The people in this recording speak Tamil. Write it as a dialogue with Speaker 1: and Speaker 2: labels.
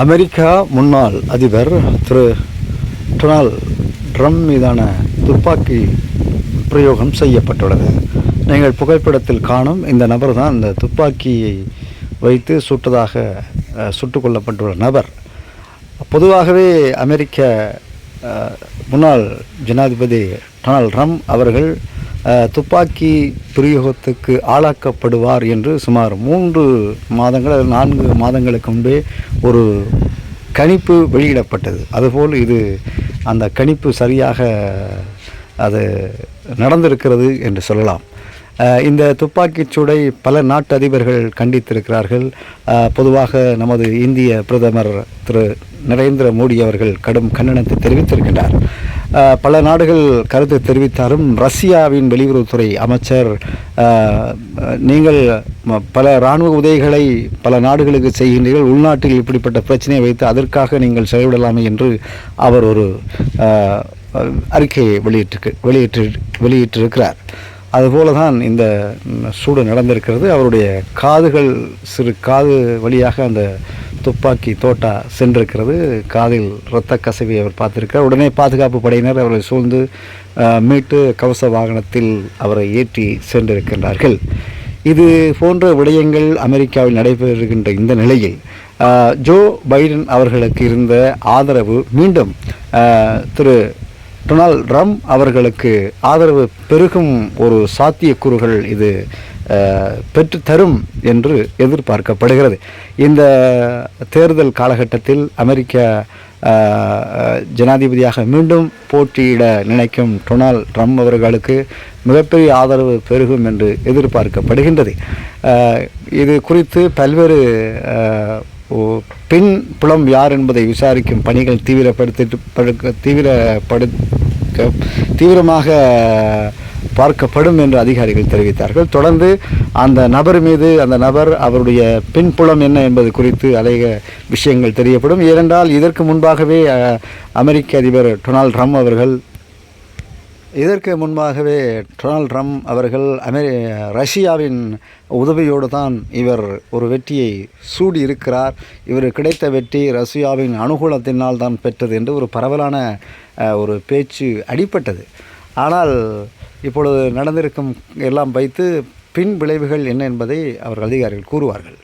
Speaker 1: அமெரிக்கா முன்னாள் அதிபர் திரு டொனால்ட் ட்ரம்ப் மீதான துப்பாக்கி பிரயோகம் செய்யப்பட்டுள்ளது. நீங்கள் புகைப்படத்தில் காணும் இந்த நபர் தான் இந்த துப்பாக்கியை வைத்து சுட்டதாக சுட்டு கொல்லப்பட்டுள்ள நபர். பொதுவாகவே அமெரிக்க முன்னாள் ஜனாதிபதி டொனால்ட் ட்ரம்ப் அவர்கள் துப்பாக்கி பிரயோகத்துக்கு ஆளாக்கப்படுவார் என்று சுமார் மூன்று மாதங்கள் அல்லது நான்கு மாதங்களுக்கு முன்பே ஒரு கணிப்பு வெளியிடப்பட்டது. அதுபோல் இது அந்த கணிப்பு சரியாக அது நடந்திருக்கிறது என்று சொல்லலாம். இந்த துப்பாக்கிச் சூடை பல நாட்டு அதிபர்கள் கண்டித்திருக்கிறார்கள் பொதுவாக நமது இந்திய பிரதமர் திரு நரேந்திர மோடி அவர்கள் கடும் கண்டனத்தை தெரிவித்திருக்கிறார் பல நாடுகள் கருத்து தெரிவித்தாலும் ரஷ்யாவின் வெளியுறவுத்துறை அமைச்சர் நீங்கள் பல இராணுவ உதவிகளை பல நாடுகளுக்கு செய்கின்றீர்கள் உள்நாட்டில் இப்படிப்பட்ட பிரச்சனையை வைத்து அதற்காக நீங்கள் செயல்படலாமே என்று அவர் ஒரு அறிக்கையை வெளியிட்டிருக்கு வெளியிட்டு வெளியிட்டிருக்கிறார். அதுபோல தான் இந்த சூடு நடந்திருக்கிறது. அவருடைய காதுகள் சிறு காது வழியாக அந்த துப்பாக்கி தோட்டா சென்றிருக்கிறது. காதில் இரத்த கசவி அவர் பார்த்திருக்கிறார். உடனே பாதுகாப்பு படையினர் அவரை சூழ்ந்து மீட்டு கவச வாகனத்தில் அவரை ஏற்றி சென்றிருக்கின்றார்கள். இது போன்ற விடயங்கள் அமெரிக்காவில் நடைபெறுகின்ற இந்த நிலையில் ஜோ பைடன் அவர்களுக்கு இருந்த ஆதரவு மீண்டும் திரு டொனால்ட் ட்ரம்ப் அவர்களுக்கு ஆதரவு பெருகும் ஒரு சாத்தியக்கூறுகள் இது. பெற்று தரும் என்று எதிர்பார்க்கப்படுகிறது. இந்த தேர்தல் காலகட்டத்தில் அமெரிக்க ஜனாதிபதியாக மீண்டும் போட்டியிட நினைக்கும் டொனால்ட் ட்ரம்ப் அவர்களுக்கு மிகப்பெரிய ஆதரவு பெருகும் என்று எதிர்பார்க்கப்படுகின்றது. இது குறித்து பல்வேறு பின் புலம் யார் என்பதை விசாரிக்கும் பணிகள் தீவிரப்படுத்தி தீவிரப்படுத்த தீவிரமாக பார்க்கப்படும் என்று அதிகாரிகள் தெரிவித்தார்கள். தொடர்ந்து அந்த நபர் மீது அந்த நபர் அவருடைய பின்புலம் என்ன என்பது குறித்து அநேக விஷயங்கள் தெரியப்படும். ஏனென்றால் இதற்கு முன்பாகவே அமெரிக்க அதிபர் டொனால்ட் ட்ரம்ப் அவர்கள் இதற்கு முன்பாகவே டொனால்ட் ட்ரம்ப் அவர்கள் அமெரி ரஷ்யாவின் உதவியோடு தான் இவர் ஒரு வெற்றியை சூடி இருக்கிறார் இவர் கிடைத்த வெற்றி ரஷ்யாவின் அனுகூலத்தினால் தான் பெற்றது என்று ஒரு பரவலான ஒரு பேச்சு அடிப்பட்டது ஆனால் இப்பொழுது நடந்திருக்கும் எல்லாம் வைத்து பின் விளைவுகள் என்ன என்பதை அவர்கள் அதிகாரிகள் கூறுவார்கள்.